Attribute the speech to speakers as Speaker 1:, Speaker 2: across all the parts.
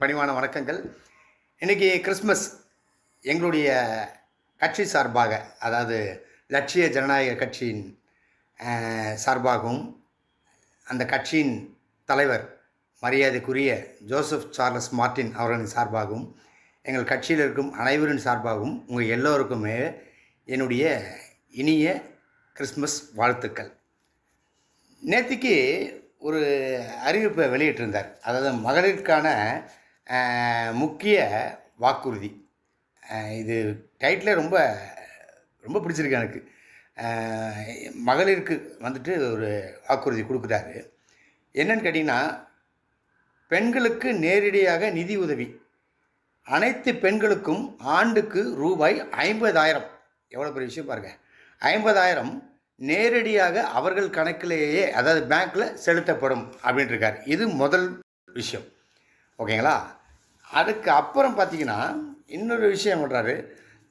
Speaker 1: பணிவான வணக்கங்கள். இன்றைக்கி கிறிஸ்மஸ் எங்களுடைய கட்சி சார்பாக அதாவது லட்சிய ஜனநாயக கட்சியின் சார்பாகவும் அந்த கட்சியின் தலைவர் மரியாதைக்குரிய ஜோசப் சார்லஸ் மார்ட்டின் அவர்களின் சார்பாகவும் எங்கள் கட்சியில் இருக்கும் அனைவரின் சார்பாகவும் உங்கள் எல்லோருக்குமே என்னுடைய இனிய கிறிஸ்மஸ் வாழ்த்துக்கள். நேற்றுக்கு ஒரு அறிவிப்பை வெளியிட்டிருந்தார். அதாவது மகளிருக்கான முக்கிய வாக்குறுதி. இது டைட்டிலே ரொம்ப ரொம்ப பிடிச்சிருக்கு எனக்கு. மகளிருக்கு வந்துட்டு ஒரு வாக்குறுதி கொடுக்குறாரு. என்னன்னு கேட்டிங்கன்னா பெண்களுக்கு நேரடியாக நிதி உதவி. அனைத்து பெண்களுக்கும் ஆண்டுக்கு ரூபாய் ஐம்பதாயிரம். எவ்வளோ பெரிய விஷயம் பாருங்கள் ஐம்பதாயிரம் நேரடியாக அவர்கள் கணக்கிலேயே அதாவது பேங்க்கில் செலுத்தப்படும் அப்படின்ட்டு இருக்கார். இது முதல் விஷயம். ஓகேங்களா? அதுக்கு அப்புறம் பார்த்தீங்கன்னா இன்னொரு விஷயம் பண்ணுறாரு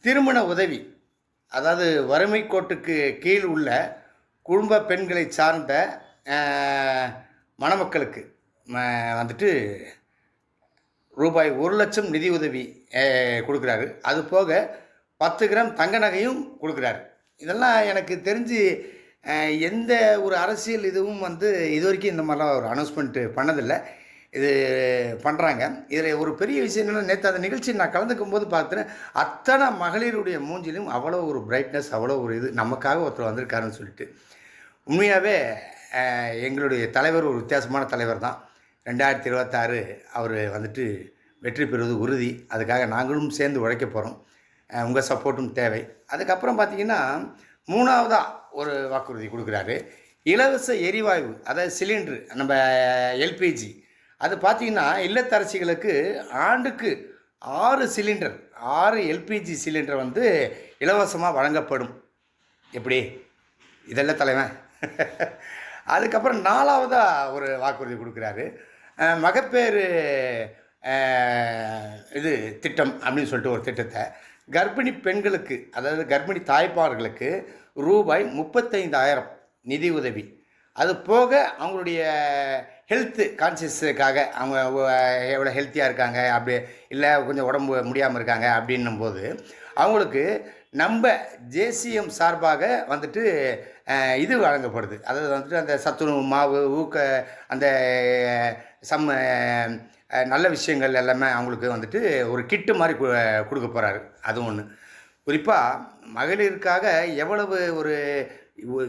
Speaker 1: திருமண உதவி. அதாவது வறுமை கோட்டுக்கு கீழ் உள்ள குடும்ப பெண்களை சார்ந்த மணமக்களுக்கு வந்துட்டு ரூபாய் ஒரு லட்சம் நிதி உதவி கொடுக்குறாரு. அது போக பத்து கிராம் தங்க நகையும் கொடுக்குறாரு. இதெல்லாம் எனக்கு தெரிஞ்சு எந்த ஒரு அரசியல் இதுவும் வந்து இது வரைக்கும் இந்த மாதிரிலாம் ஒரு அனௌன்ஸ்மெண்ட்டு பண்ணதில்லை. இது பண்ணுறாங்க இதில் ஒரு பெரிய விஷயம் என்னென்னா நேற்று அந்த நிகழ்ச்சி நான் கலந்துக்கும் போது பார்த்தேன் அத்தனை மகளிருடைய மூஞ்சிலும் அவ்வளோ ஒரு பிரைட்னஸ் அவ்வளோ ஒரு இது நமக்காக ஒருத்தர் வந்திருக்காருன்னு சொல்லிட்டு. உண்மையாகவே எங்களுடைய தலைவர் ஒரு வித்தியாசமான தலைவர் தான். ரெண்டாயிரத்தி இருபத்தாறு அவர் வந்துட்டு வெற்றி பெறுவது உறுதி. அதுக்காக நாங்களும் சேர்ந்து உழைக்க போகிறோம் உங்கள் சப்போர்ட்டும் தேவை. அதுக்கப்புறம் பார்த்தீங்கன்னா மூணாவதாக ஒரு வாக்குறுதி கொடுக்குறாரு. இலவச எரிவாயு அதாவது சிலிண்டரு நம்ம எல்பிஜி அது பார்த்தீங்கன்னா இல்லத்தரசிகளுக்கு ஆண்டுக்கு ஆறு சிலிண்டர் ஆறு எல்பிஜி சிலிண்டர் வந்து இலவசமாக வழங்கப்படும். எப்படி? இதெல்லாம் தலைவன். அதுக்கப்புறம் நாலாவதாக ஒரு வாக்குறுதி கொடுக்குறாரு. மகப்பேறு இது திட்டம் அப்படின்னு சொல்லிட்டு ஒரு திட்டத்தை கர்ப்பிணி பெண்களுக்கு அதாவது கர்ப்பிணி தாய்ப்பார்களுக்கு ரூபாய் முப்பத்தைந்தாயிரம் நிதி உதவி. அது போக அவங்களுடைய ஹெல்த்து கான்சியஸுக்காக அவங்க எவ்வளோ ஹெல்த்தியாக இருக்காங்க அப்படி இல்லை கொஞ்சம் உடம்பு முடியாமல் இருக்காங்க அப்படின்னும் போது அவங்களுக்கு நம்ம ஜேசிஎம் சார்பாக வந்துட்டு இது வழங்கப்படுது. அதாவது வந்துட்டு அந்த சத்துணவு மாவு ஊக்க அந்த சம் நல்ல விஷயங்கள் எல்லாமே அவங்களுக்கு வந்துட்டு ஒரு கிட்டு மாதிரி கொடுக்க போகிறாரு அது ஒன்று குறிப்பாக மகளிருக்காக எவ்வளவு ஒரு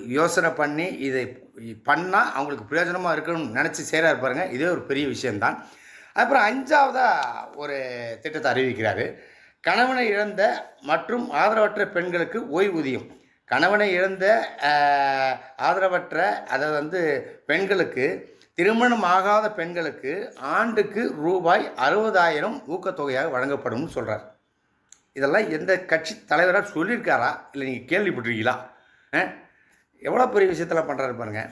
Speaker 1: யோசனை பண்ணி இதை பண்ணால் அவங்களுக்கு பிரயோஜனமாக இருக்கணும்னு நினச்சி செய்கிறாரு பாருங்கள் இதே ஒரு பெரிய விஷயம்தான். அப்புறம் அஞ்சாவதாக ஒரு திட்டத்தை அறிவிக்கிறாரு. கணவனை இழந்த மற்றும் ஆதரவற்ற பெண்களுக்கு ஓய்வூதியம். கணவனை இழந்த ஆதரவற்ற அதை வந்து பெண்களுக்கு திருமணம் ஆகாத பெண்களுக்கு ஆண்டுக்கு ரூபாய் அறுபதாயிரம் ஊக்கத்தொகையாக வழங்கப்படும்னு சொல்கிறார் இதெல்லாம் எந்த கட்சி தலைவராக சொல்லியிருக்காரா? இல்லை நீங்கள் கேள்விப்பட்டிருக்கீங்களா? ஆ? எவ்வளோ பெரிய விஷயத்தெல்லாம் பண்ணுறாரு பாருங்க.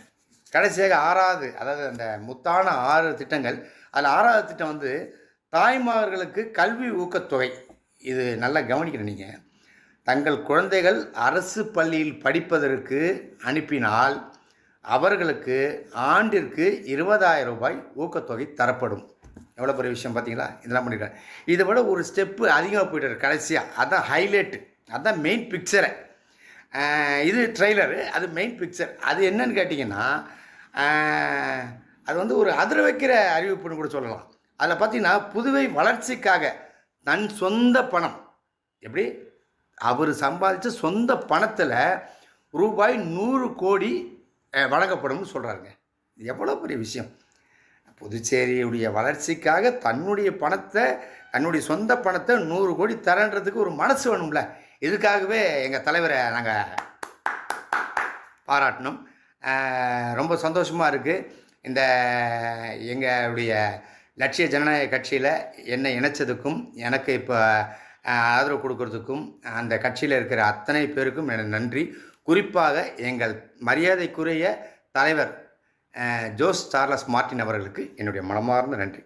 Speaker 1: கடைசியாக ஆறாவது அதாவது அந்த முத்தான ஆறு திட்டங்கள் அதில் ஆறாவது திட்டம் வந்து தாய்மார்களுக்கு கல்வி ஊக்கத்தொகை. இது நல்லா கவனிக்கணும் நீங்கள் தங்கள் குழந்தைகள் அரசு பள்ளியில் படிப்பதற்கு அனுப்பினால் அவர்களுக்கு ஆண்டிற்கு இருபதாயிரம் ரூபாய் ஊக்கத்தொகை தரப்படும். எவ்வளோ பெரிய விஷயம் பார்த்தீங்களா? இதெல்லாம் பண்ணியிருக்காங்க இதை விட ஒரு ஸ்டெப்பு அதிகமாக போயிட்டார் கடைசியாக அதான் ஹைலைட்டு அதான் மெயின் பிக்சரை இது ட்ரெய்லரு அது மெயின் பிக்சர் அது என்னன்னு கேட்டிங்கன்னா அது வந்து ஒரு அதிர வைக்கிற அறிவிப்புன்னு கூட சொல்லலாம். அதில் பார்த்திங்கன்னா புதுவை வளர்ச்சிக்காக தன் சொந்த பணம் எப்படி? அவர் சம்பாதிச்ச சொந்த பணத்தில் ரூபாய் நூறு கோடி வழங்கப்படும்னு சொல்கிறாருங்க இது எவ்வளோ பெரிய விஷயம். புதுச்சேரியுடைய வளர்ச்சிக்காக தன்னுடைய பணத்தை தன்னுடைய சொந்த பணத்தை நூறு கோடி தரன்றதுக்கு ஒரு மனசு வேணும்ல. இதுக்காகவே எங்கள் தலைவரை நாங்கள் பாராட்டணும். ரொம்ப சந்தோஷமாக இருக்குது இந்த எங்களுடைய லட்சிய ஜனநாயக கட்சியில் என்னை இணைச்சதுக்கும் எனக்கு இப்போ ஆதரவு கொடுக்கறதுக்கும் அந்த கட்சியில் இருக்கிற அத்தனை பேருக்கும் எனக்கு நன்றி. குறிப்பாக எங்கள் மரியாதைக்குரிய தலைவர் ஜோஸ் சார்லஸ் மார்ட்டின் அவர்களுக்கு என்னுடைய மனமார்ந்த நன்றி.